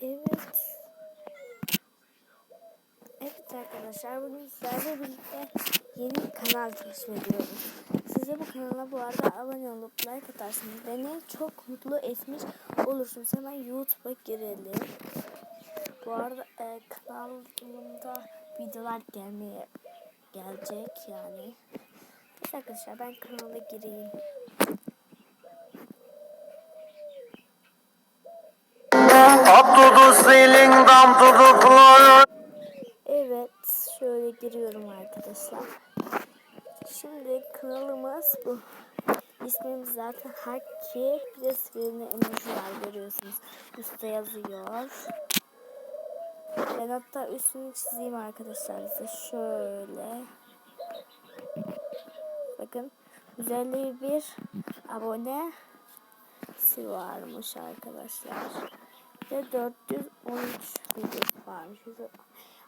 Evet. Evet arkadaşlar bugün sizlerle birlikte yeni kanal keşfediyoruz. Size bu kanala bu arada abone olup like atarsınız. Beni çok mutlu etmiş olursunuz. Hemen YouTube'a girelim. Bu arada e, kanalımda videolar gelmeye gelecek yani. Evet arkadaşlar ben kanala gireyim. Floor. Evet, şöyle giriyorum arkadaşlar. Şimdi kanalımız bu. İsmimiz zaten Haki. Bir de sivrilme emojiler görüyorsunuz. Üstte yazıyor. Ben hatta üstünü çizeyim arkadaşlar size. Şöyle. Bakın. 151 abone varmış arkadaşlar. Ve 413 video varmış.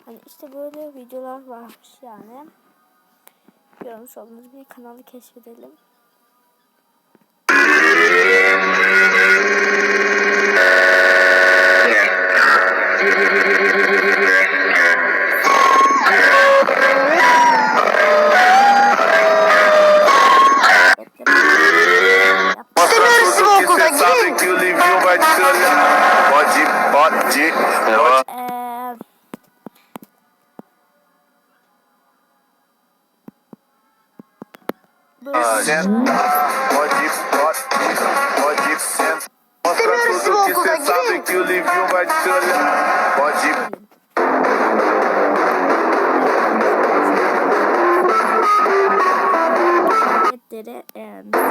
Hani işte böyle videolar varmış yani. Görmüş olduğunuz bir kanalı keşfedelim. Bacı, bacı. Eee Sen, bacı, bacı, bacı, sen. İstemiyoruz sizi okulda gidin. Bacı, Hareketleri eee Size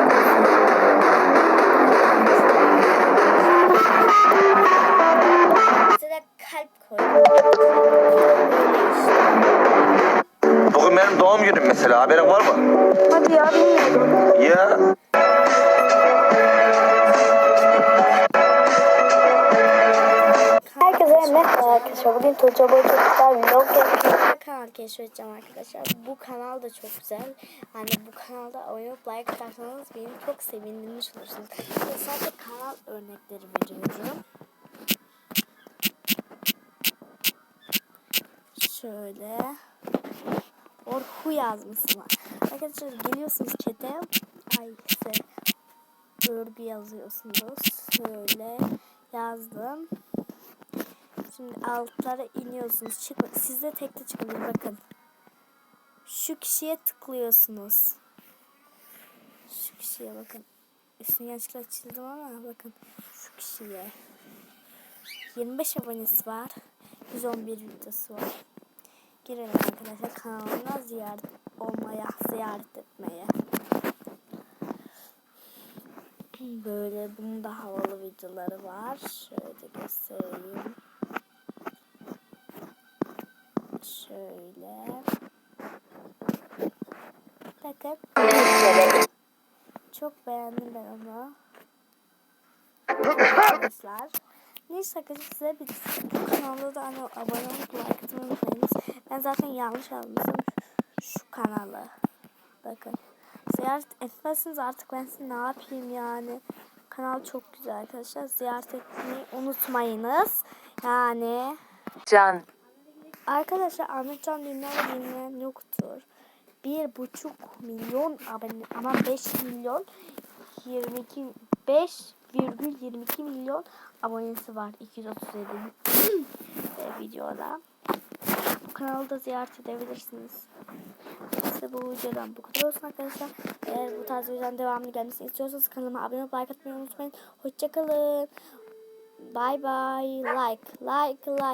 mesela haberin var mı? Hadi ya bilmiyordum. Ya Herkese merhaba arkadaşlar. Bugün Tuğçe Boy çok güzel vlog yapıyor. Bir kanal keşfedeceğim arkadaşlar. Bu kanal da çok güzel. Hani bu kanalda abone olup like atarsanız beni çok sevindirmiş olursunuz. Ve sadece kanal örnekleri veriyorum. Şöyle. Orhu yazmışsın. Arkadaşlar geliyorsunuz chat'e. Ay ise örgü yazıyorsunuz. Şöyle yazdım. Şimdi altlara iniyorsunuz. Çıkma. Siz de tekte çıkın. Bakın. Şu kişiye tıklıyorsunuz. Şu kişiye bakın. Üstünü yanlışlıkla çizdim ama bakın. Şu kişiye. 25 abonesi var. 111 videosu var. Girelim arkadaşlar kanalına ziyaret olmaya, ziyaret etmeye. Böyle bunun da havalı videoları var. Şöyle göstereyim. Şöyle. Bakın. Çok beğendim ben onu. Arkadaşlar. Neyse arkadaşlar size bir kanalda da hani abone olup like atmayı. Ben zaten yanlış almışım şu kanalı. Bakın. Ziyaret etmezsiniz artık ben size ne yapayım yani. Kanal çok güzel arkadaşlar. Ziyaret etmeyi unutmayınız. Yani Can. Arkadaşlar Ahmetcan Dünya'da bilmeyen yoktur. Bir buçuk milyon abone ama 5 milyon 22 5,22 milyon abonesi var 237 e, videoda. Kanalı da ziyaret edebilirsiniz. İşte bu videodan bu kadar olsun arkadaşlar. Eğer bu tarz videoların devamını gelmesini istiyorsanız kanalıma abone olup like atmayı unutmayın. Hoşçakalın. Bye bye. Like, like, like.